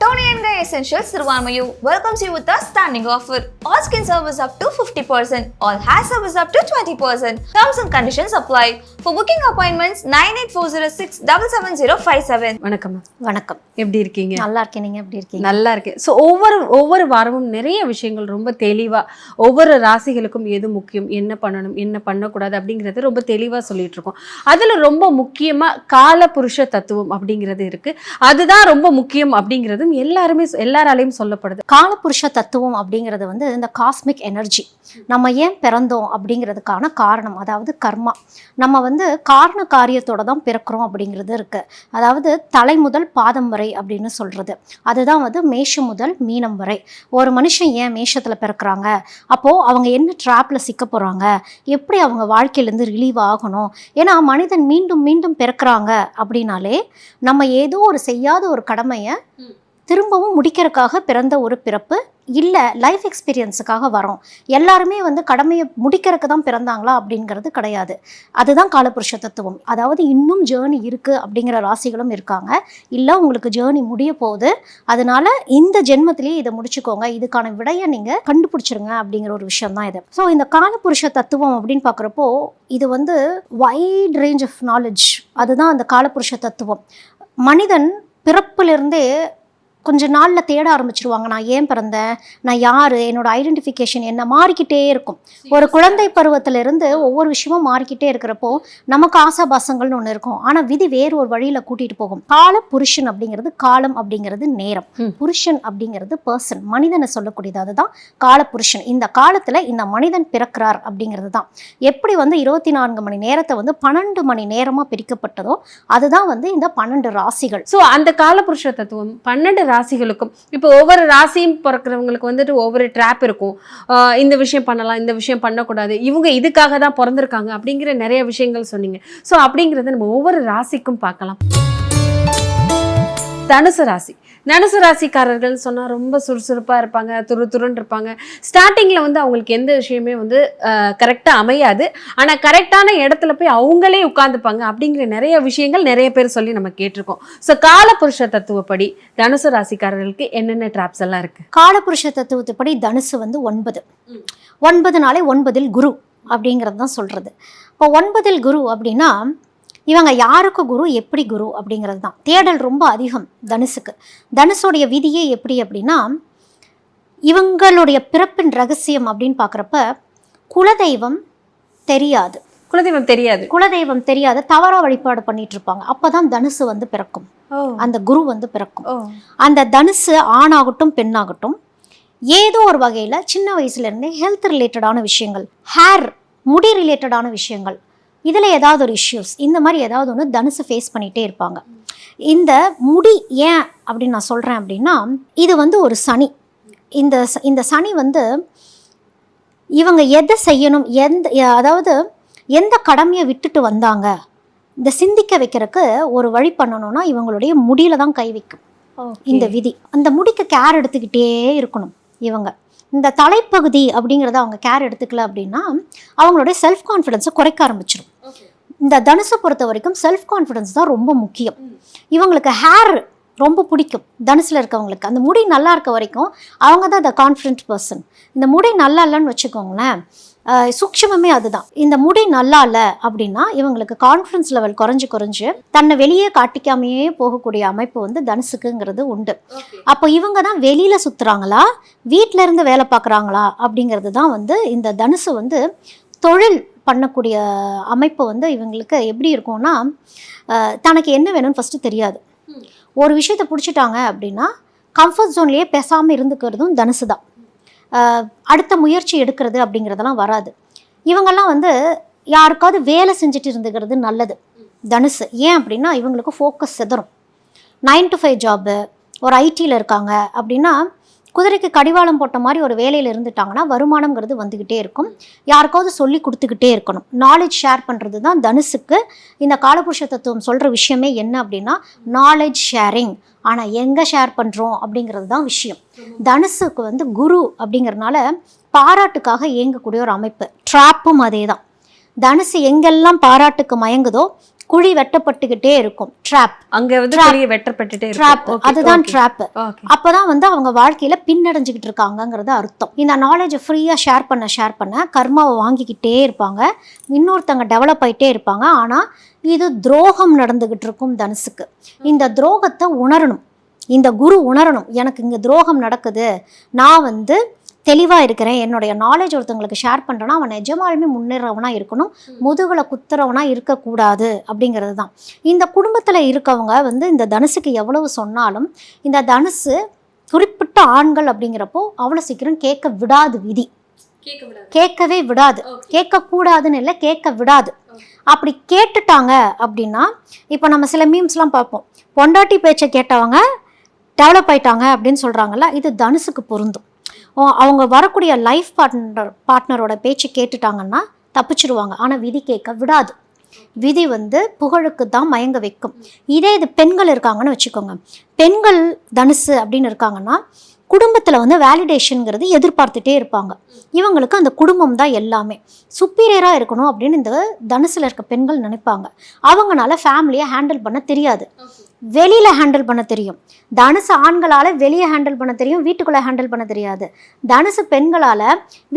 Tony and Guy Essentials Sirvamayu welcomes you with a standing offer. All skin service up to 50%, all hair service up to 20%. Terms and conditions apply. For booking appointments, 98406 77057. வணக்கம். வணக்கம் எப்படி இருக்கீங்க நல்லா இருக்கேன் நீங்க எப்படி இருக்கீங்க நல்லா இருக்கேன் ஸோ ஒவ்வொரு ஒவ்வொரு வாரமும் நிறைய விஷயங்கள் ரொம்ப தெளிவா ஒவ்வொரு ராசிகளுக்கும் எது முக்கியம் என்ன பண்ணணும் என்ன பண்ணக்கூடாது அப்படிங்கறது ரொம்ப தெளிவா சொல்லிட்டு இருக்கோம் அதுல ரொம்ப முக்கியமா கால புருஷ தத்துவம் அப்படிங்கிறது இருக்கு அதுதான் ரொம்ப முக்கியம் அப்படிங்கிறதும் எல்லாருமே எல்லாராலையும் சொல்லப்படுது. காலபுருஷ தத்துவம் அப்படிங்கிறது வந்து இந்த காஸ்மிக் எனர்ஜி நம்ம ஏன் பிறந்தோம் அப்படிங்கிறதுக்கான காரணம் அதாவது கர்மா. நம்ம வந்து காரண காரியத்தோட தான் பிறக்கிறோம் அப்படிங்கிறது இருக்கு. அதாவது தலை முதல் பாதம் வரை அப்படின்னு சொல்றது. அதுதான் வந்து மேஷம் முதல் மீனம் வரை. ஒரு மனுஷன் ஏன் மேஷத்துல பிறக்கிறாங்க? அப்போ அவங்க என்ன ட்ராப்பில் சிக்க போறாங்க? எப்படி அவங்க வாழ்க்கையிலேருந்து ரிலீவ் ஆகணும்? ஏன்னா மனிதன் மீண்டும் மீண்டும் பிறக்கிறாங்க அப்படின்னாலே நம்ம ஏதோ ஒரு செய்யாத ஒரு கடமையை திரும்பவும் முடிக்கிறதுக்காக பிறந்த ஒரு பிறப்பு இல்லை லைஃப் எக்ஸ்பீரியன்ஸுக்காக வரோம். எல்லாருமே வந்து கடமையை முடிக்கிறதுக்கு தான் பிறந்தாங்களா அப்படிங்கிறது கிடையாது. அதுதான் காலபுருஷ தத்துவம். அதாவது இன்னும் ஜேர்னி இருக்குது அப்படிங்கிற ராசிகளும் இருக்காங்க. இல்லை உங்களுக்கு ஜேர்னி முடிய போகுது. அதனால இந்த ஜென்மத்திலேயே இதை முடிச்சுக்கோங்க. இதுக்கான விடையை நீங்கள் கண்டுபிடிச்சிருங்க அப்படிங்கிற ஒரு விஷயம் தான் இது. ஸோ இந்த காலபுருஷ தத்துவம் அப்படின்னு பார்க்குறப்போ இது வந்து வைட் ரேஞ்ச் ஆஃப் நாலேஜ் அதுதான் அந்த காலபுருஷ தத்துவம். மனிதன் பிறப்பிலிருந்தே கொஞ்ச நாளில் தேட ஆரம்பிச்சிருவாங்க. நான் ஏன் பிறந்தேன்? நான் யார்? என்னோட ஐடென்டிஃபிகேஷன் என்ன? மாறிக்கிட்டே இருக்கும். ஒரு குழந்தை பருவத்திலிருந்து ஒவ்வொரு விஷயமும் மாறிக்கிட்டே இருக்கிறப்போ நமக்கு ஆசாபாசங்கள்னு ஒன்று இருக்கும். ஆனால் விதி வேறு ஒரு வழியில் கூட்டிகிட்டு போகும். கால புருஷன் அப்படிங்கிறது காலம் அப்படிங்கிறது நேரம். புருஷன் அப்படிங்கிறது பர்சன் மனிதனை சொல்லக்கூடியது அதுதான் கால புருஷன். இந்த காலத்தில் இந்த மனிதன் பிறக்கிறார் அப்படிங்கிறது தான். எப்படி வந்து இருபத்தி நான்கு மணி நேரத்தை வந்து பன்னெண்டு மணி நேரமாக பிரிக்கப்பட்டதோ அதுதான் வந்து இந்த பன்னெண்டு ராசிகள். ஸோ அந்த காலபுருஷ தத்துவம் பன்னெண்டு ராசிகளுக்கும். இப்போ ஒவ்வொரு ராசியும் பிறக்கிறவங்களுக்கு வந்துட்டு ஒவ்வொரு ட்ராப் இருக்கும். இந்த விஷயம் பண்ணலாம் இந்த விஷயம் பண்ணக்கூடாது. இவங்க இதுக்காக தான் பிறந்திருக்காங்க அப்படிங்கிற நிறைய விஷயங்கள் சொன்னீங்க. ஸோ அப்படிங்கிறத நம்ம ஒவ்வொரு ராசிக்கும் பார்க்கலாம். தனுசு ராசி. தனுசு ராசிக்காரர்கள் சொன்னால் ரொம்ப சுறுசுறுப்பாக இருப்பாங்க துரு துருன்னு இருப்பாங்க. ஸ்டார்டிங்கில் வந்து அவங்களுக்கு எந்த விஷயமே வந்து கரெக்டாக அமையாது. ஆனால் கரெக்டான இடத்துல போய் அவங்களே உட்காந்துப்பாங்க அப்படிங்கிற நிறைய விஷயங்கள் நிறைய பேர் சொல்லி நம்ம கேட்டிருக்கோம். ஸோ காலபுருஷ தத்துவப்படி தனுசு ராசிக்காரர்களுக்கு என்னென்ன ட்ராப்ஸ் எல்லாம் இருக்குது காலபுருஷ தத்துவத்துப்படி தனுசு வந்து ஒன்பது. ஒன்பது நாளே ஒன்பதில் குரு அப்படிங்கிறது தான் சொல்கிறது இப்போ ஒன்பதில் குரு அப்படின்னா இவங்க யாருக்கு குரு எப்படி குரு அப்படிங்கிறது தான். தேடல் ரொம்ப அதிகம் தனுசுக்கு. தனுஷோடைய விதியே எப்படி அப்படின்னா இவங்களுடைய பிறப்பின் ரகசியம் அப்படின்னு பார்க்குறப்ப குலதெய்வம் தெரியாது. குலதெய்வம் தெரியாது. குலதெய்வம் தெரியாத தவறா வழிபாடு பண்ணிட்டு இருப்பாங்க. அப்பதான் தனுசு வந்து பிறக்கும். அந்த குரு வந்து பிறக்கும். அந்த தனுசு ஆணாகட்டும் பெண்ணாகட்டும் ஏதோ ஒரு வகையில் சின்ன வயசுலேருந்தே ஹெல்த் ரிலேட்டடான விஷயங்கள் ஹேர் முடி ரிலேட்டடான விஷயங்கள் இதில் ஏதாவது ஒரு இஷ்யூஸ் இந்த மாதிரி ஏதாவது ஒன்று தனுசு ஃபேஸ் பண்ணிகிட்டே இருப்பாங்க. இந்த முடி ஏன் அப்படின்னு நான் சொல்கிறேன் அப்படின்னா இது வந்து ஒரு சனி. இந்த இந்த சனி வந்து இவங்க எதை செய்யணும் எந்த அதாவது எந்த கடமையை விட்டுட்டு வந்தாங்க இந்த சிந்திக்க வைக்கிறதுக்கு ஒரு வழி பண்ணணும்னா இவங்களுடைய முடியில தான் கை வைக்கும். இந்த விதி. அந்த முடிக்கு கேர் எடுத்துக்கிட்டே இருக்கணும் இவங்க. இந்த தலைப்பகுதி அப்படிங்கிறத அவங்க கேர் எடுத்துக்கல அப்படின்னா அவங்களுடைய செல்ஃப் கான்ஃபிடென்ஸை குறைக்க ஆரம்பிச்சிடும் இந்த தனுசை பொறுத்த வரைக்கும் செல்ஃப் கான்ஃபிடென்ஸ் தான் ரொம்ப முக்கியம். இவங்களுக்கு ஹேர் ரொம்ப பிடிக்கும் தனுசில் இருக்கவங்களுக்கு. அந்த முடி நல்லா இருக்க வரைக்கும் அவங்க தான் த கான்ஃபிடென்ட் பர்சன் இந்த முடி நல்லா இல்லைன்னு வச்சுக்கோங்களேன் சூட்சுமமே அதுதான். இந்த முடி நல்லா இல்லை அப்படின்னா இவங்களுக்கு கான்ஃபிடன்ஸ் லெவல் குறைஞ்சு குறைஞ்சு தன்னை வெளியே காட்டிக்காமையே போகக்கூடிய அமைப்பு வந்து தனுசுக்குங்கிறது உண்டு. அப்போ இவங்க தான் வெளியில சுத்துறாங்களா வீட்ல இருந்து வேலை பார்க்குறாங்களா அப்படிங்கிறது தான் வந்து இந்த தனுசு வந்து தொழில் பண்ணக்கூடிய அமைப்பு வந்து இவங்களுக்கு எப்படி இருக்கும்னா தனக்கு என்ன வேணும்னு ஃபஸ்ட்டு தெரியாது. ஒரு விஷயத்தை பிடிச்சிட்டாங்க அப்படின்னா கம்ஃபர்ட் ஜோன்லேயே பேசாமல் இருந்துக்கிறதும் தனுசு தான் அடுத்த முயற்சி எடுக்கிறது அப்படிங்கிறதெல்லாம் வராது. இவங்கெல்லாம் வந்து யாருக்காவது வேலை செஞ்சுட்டு இருந்துக்கிறது நல்லது. தனுசு. ஏன் அப்படின்னா இவங்களுக்கு ஃபோக்கஸ் சிதறும். நைன் டு ஃபைவ் ஜாப்பு ஒரு ஐடியில் இருக்காங்க அப்படின்னா குதிரைக்கு கடிவாளம் போட்ட மாதிரி ஒரு வேலையில் இருந்துட்டாங்கன்னா வருமானம்ங்கிறது வந்துக்கிட்டே இருக்கும். யாருக்காவது சொல்லி கொடுத்துக்கிட்டே இருக்கணும். நாலேஜ் ஷேர் பண்ணுறது தான் தனுசுக்கு இந்த காலபுருஷ தத்துவம் சொல்கிற விஷயமே என்ன அப்படின்னா நாலேஜ் ஷேரிங் ஆனால் எங்கே ஷேர் பண்ணுறோம் அப்படிங்கிறது தான் விஷயம். தனுசுக்கு வந்து குரு அப்படிங்கிறனால பாராட்டுக்காக இயங்கக்கூடிய ஒரு அமைப்பு. ட்ராப்பும் அதே தான் தனுசு எங்கெல்லாம் பாராட்டுக்கு மயங்குதோ குழி வெட்டப்பட்டுக்கிட்டே இருக்கும். ட்ராப் அங்க வந்து. பெரிய வெட்டப்பட்டுட்டே ட்ராப் அதுதான். ட்ராப். அப்பதான் வந்து அவங்க வாழ்க்கையில பின்னடைஞ்சுக்கிட்டு இருக்காங்கங்கிறது அர்த்தம். இந்த நாலேஜை ஃப்ரீயா ஷேர் பண்ண ஷேர் பண்ண கர்மாவை வாங்கிக்கிட்டே இருப்பாங்க. இன்னொருத்தங்க டெவலப் ஆயிட்டே இருப்பாங்க. ஆனா இது துரோகம் நடந்துகிட்டு இருக்கும் தனுசுக்கு. இந்த துரோகத்தை உணரணும். இந்த குரு உணரணும். எனக்கு இங்க துரோகம் நடக்குது. நான் வந்து தெளிவாக இருக்கிறேன். என்னுடைய நாலேஜ் ஒருத்தவங்களுக்கு ஷேர் பண்ணுறேன்னா அவன் நிஜமாலுமே முன்னேறவனா இருக்கணும். முதுகுல குத்துறவனா இருக்கக்கூடாது அப்படிங்கிறது தான் இந்த குடும்பத்தில் இருக்கவங்க வந்து இந்த தனுசுக்கு எவ்வளவு சொன்னாலும் இந்த தனுசு குறிப்பிட்ட ஆண்கள் அப்படிங்கிறப்போ அவ்வளோ சீக்கிரம் கேட்க விடாது விதி. கேட்கவே விடாது. கேட்கக்கூடாதுன்னு இல்லை கேட்க விடாது. அப்படி கேட்டுட்டாங்க அப்படின்னா இப்போ நம்ம சில மீம்ஸ்லாம் பார்ப்போம். பொண்டாட்டி பேச்சை கேட்டவங்க டெவலப் ஆயிட்டாங்க அப்படின்னு சொல்கிறாங்கல்ல இது தனுசுக்கு பொருந்தும். அவங்க வரக்கூடிய லைஃப் பார்ட்னர் பார்ட்னரோட பேச்சு கேட்டுட்டாங்கன்னா தப்பிச்சிருவாங்க. ஆனால் விதி கேட்க விடாது. விதி வந்து புகழுக்கு தான் மயங்க வைக்கும். இதே இது பெண்கள் இருக்காங்கன்னு வச்சுக்கோங்க. பெண்கள் தனுசு அப்படின்னு இருக்காங்கன்னா குடும்பத்தில் வந்து வேலிடேஷனுங்கிறது எதிர்பார்த்துட்டே இருப்பாங்க. இவங்களுக்கு அந்த குடும்பம் தான் எல்லாமே. சுப்பீரியராக இருக்கணும் அப்படின்னு இந்த தனுசில் இருக்க பெண்கள் நினைப்பாங்க. அவங்கனால ஃபேமிலியை ஹேண்டில் பண்ண தெரியாது. வெளியில் ஹேண்டில் பண்ண தெரியும். தனுசு ஆண்களால் வெளியே ஹேண்டில் பண்ண தெரியும் வீட்டுக்குள்ளே ஹேண்டில் பண்ண தெரியாது. தனுசு பெண்களால்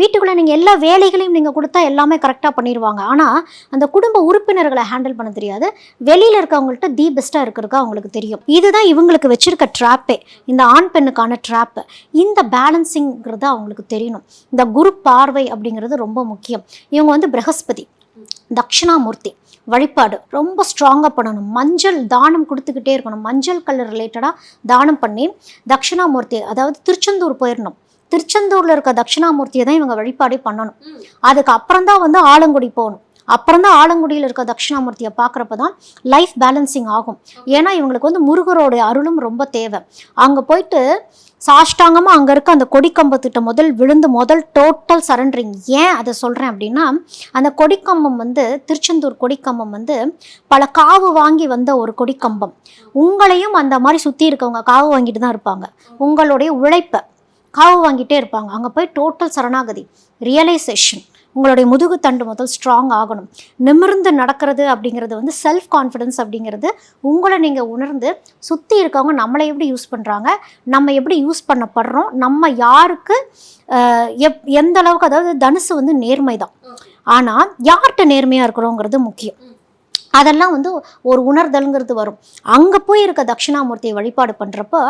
வீட்டுக்குள்ளே நீங்கள் எல்லா வேலைகளையும் நீங்கள் கொடுத்தா எல்லாமே கரெக்டாக பண்ணிடுவாங்க ஆனால் அந்த குடும்ப உறுப்பினர்களை ஹேண்டில் பண்ண தெரியாது. வெளியில் இருக்கவங்கள்ட்ட தி பெஸ்ட்டாக இருக்கிறதுக்கு அவங்களுக்கு தெரியும். இதுதான் இவங்களுக்கு வச்சுருக்க ட்ராப்பே இந்த ஆண் பெண்ணுக்கான ட்ராப்பு இந்த பேலன்சிங்கிறது அவங்களுக்கு தெரியணும். இந்த குரு பார்வை அப்படிங்கிறது ரொம்ப முக்கியம். இவங்க வந்து பிரகஸ்பதி தட்சிணாமூர்த்தி. வழிபாடு. ரொம்ப ஸ்ட்ராங்காக பண்ணணும். மஞ்சள் தானம் கொடுத்துக்கிட்டே இருக்கணும். மஞ்சள் கலர் ரிலேட்டடாக தானம் பண்ணி தட்சிணாமூர்த்தி அதாவது திருச்செந்தூர் போயிடணும் திருச்செந்தூரில் இருக்க தட்சிணாமூர்த்தியை தான் இவங்க வழிபாடே பண்ணணும். அதுக்கு அப்புறம் தான் வந்து ஆலங்குடி போகணும். அப்புறம் தான் ஆலங்குடியில் இருக்க தட்சிணாமூர்த்தியை பார்க்குறப்ப தான் லைஃப் பேலன்சிங் ஆகும். ஏன்னா இவங்களுக்கு வந்து முருகரோடைய அருளும் ரொம்ப தேவை. அங்கே போயிட்டு சாஷ்டாங்கமாக அங்கே இருக்க அந்த கொடிக்கம்பத்திட்ட முதல் விழுந்து முதல் டோட்டல் சரண்டரிங் ஏன் அதை சொல்கிறேன் அப்படின்னா அந்த கொடிக்கம்பம் வந்து திருச்செந்தூர் கொடிக்கம்பம் வந்து பல காவு வாங்கி வந்த ஒரு கொடிக்கம்பம். உங்களையும் அந்த மாதிரி சுற்றி இருக்கவங்க காவு வாங்கிட்டு தான் இருப்பாங்க. உங்களுடைய உழைப்பை காவு வாங்கிட்டே இருப்பாங்க. அங்கே போய் டோட்டல் சரணாகதி ரியலைசேஷன் உங்களுடைய முதுகு தண்டு முதல் ஸ்ட்ராங் ஆகணும். நிமிர்ந்து நடக்கிறது அப்படிங்கிறது வந்து செல்ஃப் கான்ஃபிடன்ஸ் அப்படிங்கிறது உங்களை நீங்கள் உணர்ந்து சுற்றி இருக்கவங்க நம்மளை எப்படி யூஸ் பண்ணுறாங்க நம்ம எப்படி யூஸ் பண்ணப்படுறோம் நம்ம யாருக்கு எப் எந்த அளவுக்கு அதாவது தனுசு வந்து நேர்மை தான் ஆனால் யார்கிட்ட நேர்மையாக இருக்கிறோங்கிறது முக்கியம். அதெல்லாம் வந்து ஒரு உணர்தல்ங்கிறது வரும். அங்கே போய் இருக்க தட்சிணாமூர்த்தியை வழிபாடு பண்ணுறப்போ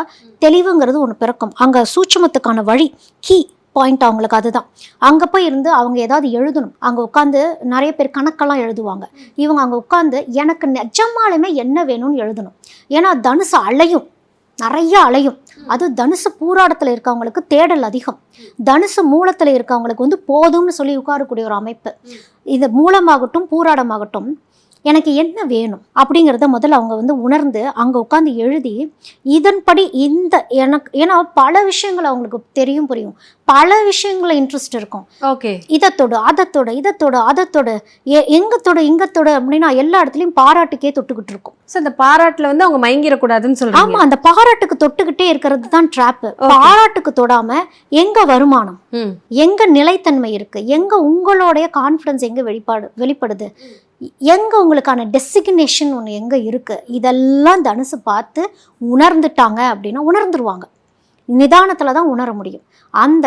தெளிவுங்கிறது ஒன்று பிறக்கும். அங்கே சூட்சமத்துக்கான வழி கீ. பாயிண்ட் அவங்களுக்கு அதுதான். அங்கே போய் இருந்து அவங்க ஏதாவது எழுதணும். அங்கே உட்காந்து நிறைய பேர் கணக்கெல்லாம் எழுதுவாங்க. இவங்க அங்கே உட்காந்து எனக்கு நிஜமாலுமே என்ன வேணும்னு எழுதணும். ஏன்னா தனுசு அலையும். நிறைய அலையும். அது தனுசு பூராடத்தில் இருக்கவங்களுக்கு தேடல் அதிகம். தனுசு மூலத்தில் இருக்கவங்களுக்கு வந்து போதும்னு சொல்லி உட்காரக்கூடிய ஒரு அமைப்பு. இது மூலமாகட்டும் பூராடமாகட்டும் எனக்கு என்ன வேணும்? அப்படிங்கிறத முதல்ல அவங்க வந்து உணர்ந்து அங்கே உட்காந்து எழுதி இதன்படி இந்த எனக்கு ஏன்னா பல விஷயங்கள் அவங்களுக்கு தெரியும் புரியும். பல விஷயங்கள இன்ட்ரெஸ்ட் இருக்கும். ஓகே. இதத்தோடு அதத்தோடு இதத்தோடு அதத்தோடு எ எங்கத்தோடு இங்கத்தோடு அப்படின்னா எல்லா இடத்துலையும் பாராட்டுக்கே தொட்டுக்கிட்டு இருக்கும். சோ அந்த பாராட்டுல வந்து அவங்க மயங்கிடக்கூடாதுன்னு சொல்றாங்க. ஆமா அந்த பாராட்டுக்கு தொட்டுக்கிட்டே இருக்கிறது தான் ட்ராப்பு பாராட்டுக்கு தொடாம எங்க வருமானம்? எங்க நிலைத்தன்மை இருக்கு? எங்க உங்களுடைய கான்ஃபிடன்ஸ் எங்க வெளிப்பாடு வெளிப்படுது? எங்க உங்களுக்கான டெசிக்னேஷன் ஒன்று எங்க இருக்கு? இதெல்லாம் தனுசு பார்த்து உணர்ந்துட்டாங்க அப்படின்னா உணர்ந்துருவாங்க. நிதானத்துல தான் உணர முடியும். அந்த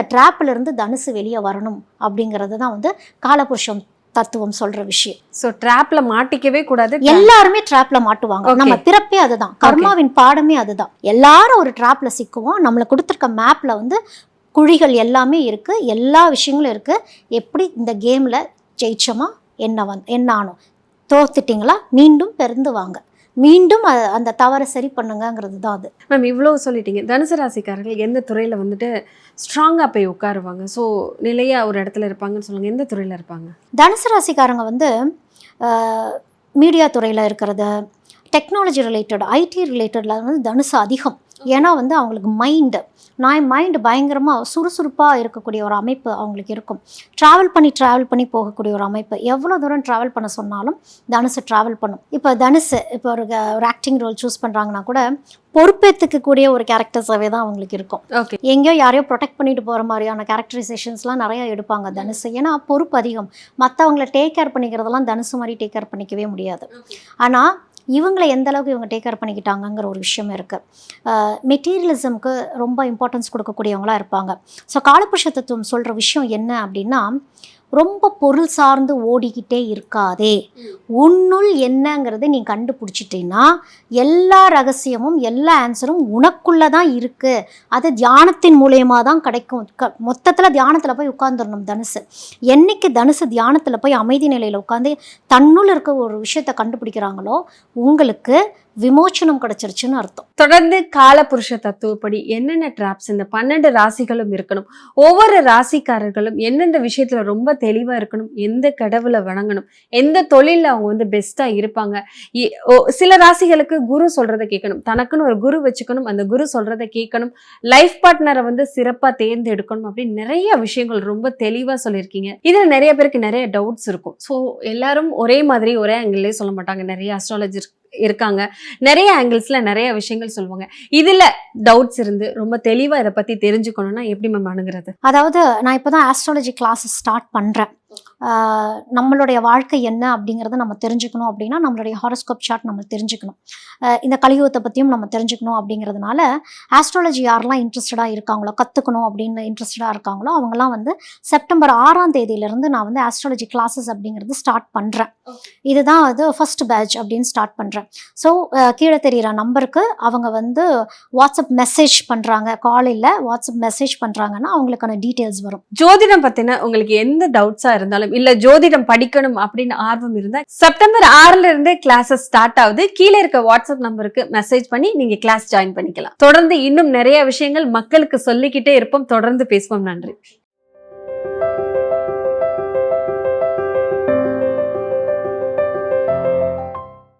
இருந்து தனுசு வெளியே வரணும் அப்படிங்கிறது தான் வந்து காலபுருஷம் தத்துவம் சொல்ற விஷயம். சோ ட்ராப்ல மாட்டிக்கவே கூடாது. எல்லாருமே ட்ராப்ல மாட்டுவாங்க. நம்ம பிறப்பே அதுதான். கர்மாவின் பாடமே அதுதான். எல்லாரும் ஒரு ட்ராப்ல சிக்குவோம். நம்மளை கொடுத்துருக்க மேப்ல வந்து குழிகள் எல்லாமே இருக்கு. எல்லா விஷயங்களும் இருக்கு. எப்படி இந்த கேம்ல ஜெயிச்சோமா? என்ன வந்து என்ன ஆனோம் தோத்துட்டீங்களா? மீண்டும் பிறந்து வாங்க. மீண்டும் அந்த தவறை சரி பண்ணுங்கங்கிறது தான் அது. மேம் இவ்வளவு சொல்லிட்டீங்க. தனுசு ராசிக்காரர்கள் எந்த துறையில வந்துட்டு ஸ்ட்ராங்கா போய் உட்காருவாங்க? சோ நிலையா ஒரு இடத்துல இருப்பாங்கன்னு சொல்லுங்க. எந்த துறையில இருப்பாங்க? தனுசு ராசிக்காரங்க வந்து மீடியா துறையில் இருக்கிறது டெக்னாலஜி ரிலேட்டட் ஐடி ரிலேட்டடில் வந்து தனுசு அதிகம். ஏன்னா வந்து அவங்களுக்கு மைண்டு நான் மைண்டு பயங்கரமாக சுறுசுறுப்பாக இருக்கக்கூடிய ஒரு அமைப்பு அவங்களுக்கு இருக்கும். ட்ராவல் பண்ணி ட்ராவல் பண்ணி போகக்கூடிய ஒரு அமைப்பு. எவ்வளோ தூரம் ட்ராவல் பண்ண சொன்னாலும் தனுசு ட்ராவல் பண்ணும். இப்போ தனுசு இப்போ ஒரு ஒரு ஆக்டிங் ரோல் சூஸ் பண்ணுறாங்கன்னா கூட பொறுப்பேற்றுக்கக்கூடிய ஒரு கேரக்டர்ஸாகவே தான் அவங்களுக்கு இருக்கும். ஓகே எங்கேயோ யாரையோ ப்ரொடெக்ட் பண்ணிட்டு போகிற மாதிரியான கேரக்டரைசேஷன்ஸ்லாம் நிறைய எடுப்பாங்க தனுசு. ஏன்னா பொறுப்பு அதிகம். மற்றவங்கள டேக் கேர் பண்ணிக்கிறதெல்லாம் தனுசு மாதிரி டேக் கேர் பண்ணிக்கவே முடியாது. ஆனால் இவங்களை எந்த அளவுக்கு இவங்க டேக் கேர் பண்ணிக்கிட்டாங்கங்கிற ஒரு விஷயம் இருக்குது மெட்டீரியலிசம்க்கு ரொம்ப இம்பார்ட்டன்ஸ் கொடுக்கக்கூடியவங்களா இருப்பாங்க. ஸோ காலபுருஷ தத்துவம் சொல்கிற விஷயம் என்ன அப்படின்னா ரொம்ப பொருள் சார்ந்து ஓடிக்கிட்டே இருக்காதே. உன்னுள் என்னங்கிறத நீ கண்டுபிடிச்சிட்டீன்னா எல்லா ரகசியமும் எல்லா ஆன்சரும் உனக்குள்ளே தான் இருக்குது அது தியானத்தின் மூலயமா தான் கிடைக்கும். க மொத்தத்தில் தியானத்தில் போய் உட்காந்துடணும் தனுசு. என்னைக்கு தனுசு தியானத்தில் போய் அமைதி நிலையில் உட்காந்து தன்னுள் இருக்க ஒரு விஷயத்தை கண்டுபிடிக்கிறாங்களோ உங்களுக்கு விமோச்சனம் கிடைச்சிருச்சுன்னு அர்த்தம். தொடர்ந்து காலபுருஷ தத்துவப்படி என்னென்ன டிராப்ஸ் இந்த பன்னெண்டு ராசிகளும் இருக்கணும். ஒவ்வொரு ராசிக்காரர்களும் எந்தெந்த விஷயத்துல ரொம்ப தெளிவா இருக்கணும் எந்த கடவுளை வணங்கணும் எந்த தொழிலில் அவங்க வந்து பெஸ்டா இருப்பாங்க. இ- ஓ- சில ராசிகளுக்கு குரு சொல்றதை கேட்கணும். தனக்குன்னு ஒரு குரு வச்சுக்கணும் அந்த குரு சொல்றதை கேட்கணும். லைஃப் பார்ட்னரை வந்து சிறப்பா தேர்ந்தெடுக்கணும் அப்படின்னு நிறைய விஷயங்கள் ரொம்ப தெளிவா சொல்லியிருக்கீங்க. இதுல நிறைய பேருக்கு நிறைய டவுட்ஸ் இருக்கும். ஸோ எல்லாரும் ஒரே மாதிரி ஒரே ஆங்கிள்லேயே சொல்ல மாட்டாங்க. நிறைய அஸ்ட்ராலஜி இருக்காங்க. நிறைய ஆங்கிள்ஸ்ல நிறைய விஷயங்கள் சொல்லுவாங்க. இதில் டவுட்ஸ் இருந்து ரொம்ப தெளிவாக இதை பற்றி தெரிஞ்சுக்கணும்னா எப்படி மேம் அணுகிறது? அதாவது நான் இப்போ தான் ஆஸ்ட்ராலஜி கிளாஸஸ் ஸ்டார்ட் பண்ணுறேன் நம்மளுடைய வாழ்க்கை என்ன அப்படிங்கிறத நம்ம தெரிஞ்சுக்கணும் அப்படின்னா நம்மளுடைய ஹாரோஸ்கோப் சார்ட் நம்ம தெரிஞ்சுக்கணும். இந்த கலியுகத்தை பற்றியும் நம்ம தெரிஞ்சுக்கணும் அப்படிங்கிறதுனால ஆஸ்ட்ராலஜி யாரெல்லாம் இன்ட்ரெஸ்டடாக இருக்காங்களோ கற்றுக்கணும் அப்படின்னு இன்ட்ரெஸ்டடாக இருக்காங்களோ அவங்கெல்லாம் வந்து செப்டம்பர் ஆறாம் தேதியிலேருந்து நான் வந்து ஆஸ்ட்ராலஜி கிளாஸஸ் அப்படிங்கிறது ஸ்டார்ட் பண்ணுறேன் இதுதான் அது ஃபர்ஸ்ட் பேட்ச் அப்படின்னு ஸ்டார்ட் பண்ணுறேன் ஸோ கீழே தெரியிற நம்பருக்கு அவங்க வந்து வாட்ஸ்அப் மெசேஜ் பண்ணுறாங்க காலையில் வாட்ஸ்அப் மெசேஜ் பண்ணுறாங்கன்னா அவங்களுக்கான டீட்டெயில்ஸ் வரும். ஜோதிடம் பத்தின உங்களுக்கு எந்த டவுட்ஸா இருந்தாலும் இல்ல ஜோதிடம் படிக்கணும் அப்படின்னு ஆர்வம் இருந்தா செப்டம்பர் ஆறுல இருந்து கிளாஸஸ் ஸ்டார்ட் ஆகுது. கீழே இருக்க வாட்ஸ்அப் நம்பருக்கு மெசேஜ் பண்ணி நீங்க கிளாஸ் ஜாயின் பண்ணிக்கலாம். தொடர்ந்து இன்னும் நிறைய விஷயங்கள் மக்களுக்கு சொல்லிக்கிட்டே இருப்போம். தொடர்ந்து பேசுவோம். நன்றி.